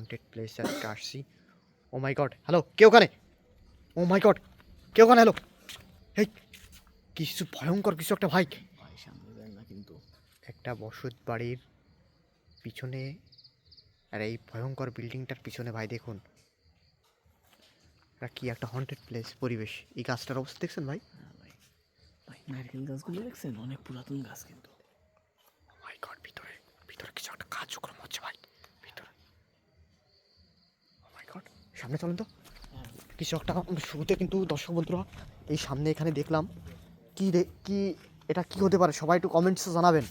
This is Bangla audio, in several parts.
হন্টেড প্লেস আজকে আসছি ও মাই গড হ্যালো কে ওখানে? ও মাই গড কে ওখানে? হ্যালো এই কিছু ভয়ঙ্কর কিছু একটা ভাই। না কিন্তু একটা বসত বাড়ির পিছনে আর এই ভয়ঙ্কর বিল্ডিংটার পিছনে ভাই দেখুন। এটা কি একটা হন্টেড প্লেস পরিবেশ। এই গাছটার অবস্থা দেখছেন ভাই? ভাই ভাই নারকেল গাছগুলো দেখছেন? অনেক পুরাতন গাছ কিন্তু। মাই গড ভিতরে ভিতরে কিছু একটা কার্যক্রম হচ্ছে ভাই ভিতরে ও মাই গড সামনে চলেন তো। কিছু একটা শুরুতে কিন্তু দর্শক বন্ধুরা এই সামনে এখানে দেখলাম কি রে- কি এটা কি হতে পারে? সবাই একটু কমেন্টসে জানাবেন।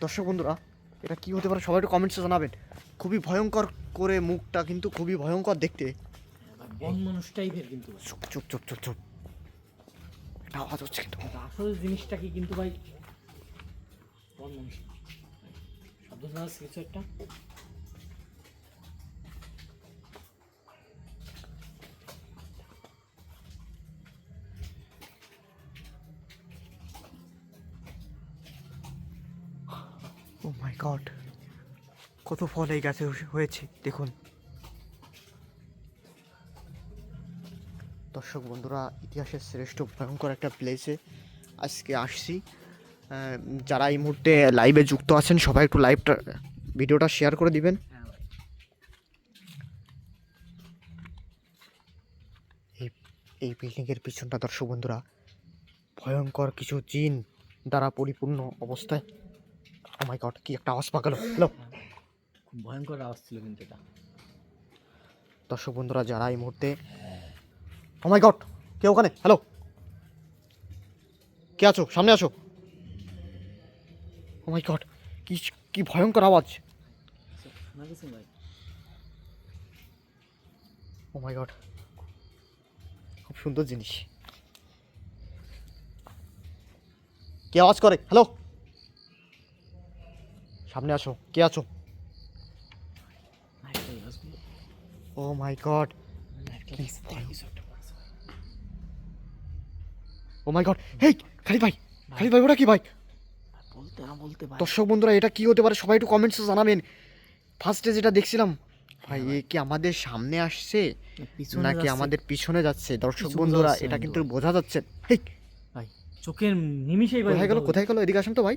দর্শক বন্ধুরা এটা কি হতে পারে? সবাই একটু কমেন্টসে জানাবেন। খুবই ভয়ঙ্কর করে মুখটা কিন্তু খুবই ভয়ঙ্কর দেখতে। মানুষ টাইপের কিন্তু। চুপ চুপ চুপ চুপ চুপ। একটা আওয়াজ হচ্ছে কিন্তু। আসল জিনিসটা কি কিন্তু ভাই? শব্দ শোনা কিছু একটা? ও মাই গড কত ফল এই গাছে হয়েছে দেখুন। দর্শক বন্ধুরা, ইতিহাসের শ্রেষ্ঠ ভয়ঙ্কর একটা প্লেসে আজকে আসছি। যারা এই মুহূর্তে লাইভে যুক্ত আছেন, সবাই একটু লাইভটা ভিডিওটা শেয়ার করে দিবেন। এই এই বিল্ডিংয়ের পিছনটা দর্শক বন্ধুরা, ভয়ঙ্কর কিছু জিন দ্বারা পরিপূর্ণ অবস্থায় ও মাই গড কি একটা আওয়াজ পাকালো। হ্যালো খুব ভয়ঙ্কর আওয়াজ ছিল কিন্তু এটা। দর্শক বন্ধুরা যারা এই মুহূর্তে ও মাই গড কে ওখানে? হ্যালো কে আছো? সামনে আসো। ও মাই গড কি কি ভয়ঙ্কর আওয়াজ। ও মাই গড খুব সুন্দর জিনিস। কে আওয়াজ করে? হ্যালো সামনে আসো। কে আছো? ও মাই গড। ও মাই গড। হেই খালি ভাই খালি ভাই ওটা কি ভাই? বলতে না বলতে ভাই। দর্শক বন্ধুরা এটা কি হতে পারে? সবাই একটু কমেন্টসে জানাবেন। ফার্স্টে যেটা দেখছিলাম ভাই এ কি আমাদের সামনে আসছে নাকি আমাদের পিছনে যাচ্ছে? দর্শক বন্ধুরা এটা কিন্তু। বোঝা যাচ্ছে। হেই। ভাই চোখের নিমিষেই ভাই কোথায় গেল? কোথায় গেল? এদিকে আসেন তো ভাই।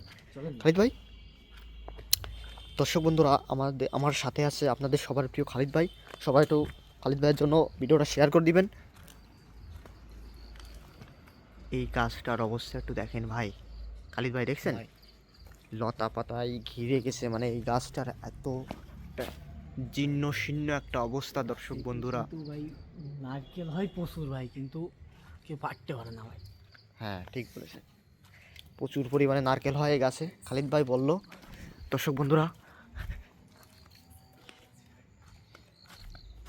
খালিদ ভাই দর্শক বন্ধুরা আমাদের আমার সাথে আছে আপনাদের সবার প্রিয় খালিদ ভাই। সবাই একটু খালিদ ভাইয়ের জন্য ভিডিওটা শেয়ার করে দিবেন। এই গাছটার অবস্থা একটু দেখেন ভাই। খালিদ ভাই দেখছেন? ভাই, লতা পাতায় ঘিরে গেছে মানে এই গাছটার এত জীর্ণ শীর্ণ একটা অবস্থা দর্শক বন্ধুরা। ভাই নারকেল হয় প্রচুর ভাই কিন্তু কেউ পারতে পারে না ভাই। হ্যাঁ ঠিক বলেছেন। প্রচুর পরিমাণে নারকেল হয় এই গাছে খালিদ ভাই বলল। দর্শক বন্ধুরা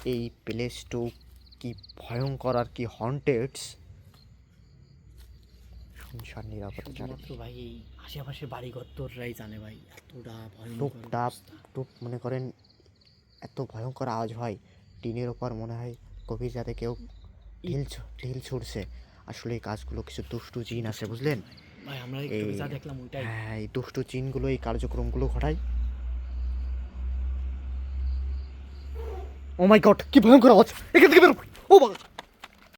এই প্লেসটু কি ভয়ঙ্কর আর কি হন্টেডস শুনশান নিরাপত্তা শুধুমাত্র ভাই এই আশেপাশে বাড়িঘর তোররাই জানে ভাই এতটা টুপ ভয়ঙ্কর টাপ টুপ মনে করেন এত ভয়ঙ্কর আওয়াজ হয় টিনের ওপর মনে হয় গভীর যাতে কেউ ঢিল ঢিল ছুড়ছে। আসলে এই গাছগুলো কিছু দুষ্টু জিন আছে বুঝলেন? ভাই আমরা যা দেখলাম ওইটাই। হ্যাঁ এই দুষ্টু চিনগুলো এই কার্যক্রমগুলো ঘটায়। ও মাই গড কি ভয়ঙ্কর আওয়াজ। এখান থেকে বেরো। ও বাবা।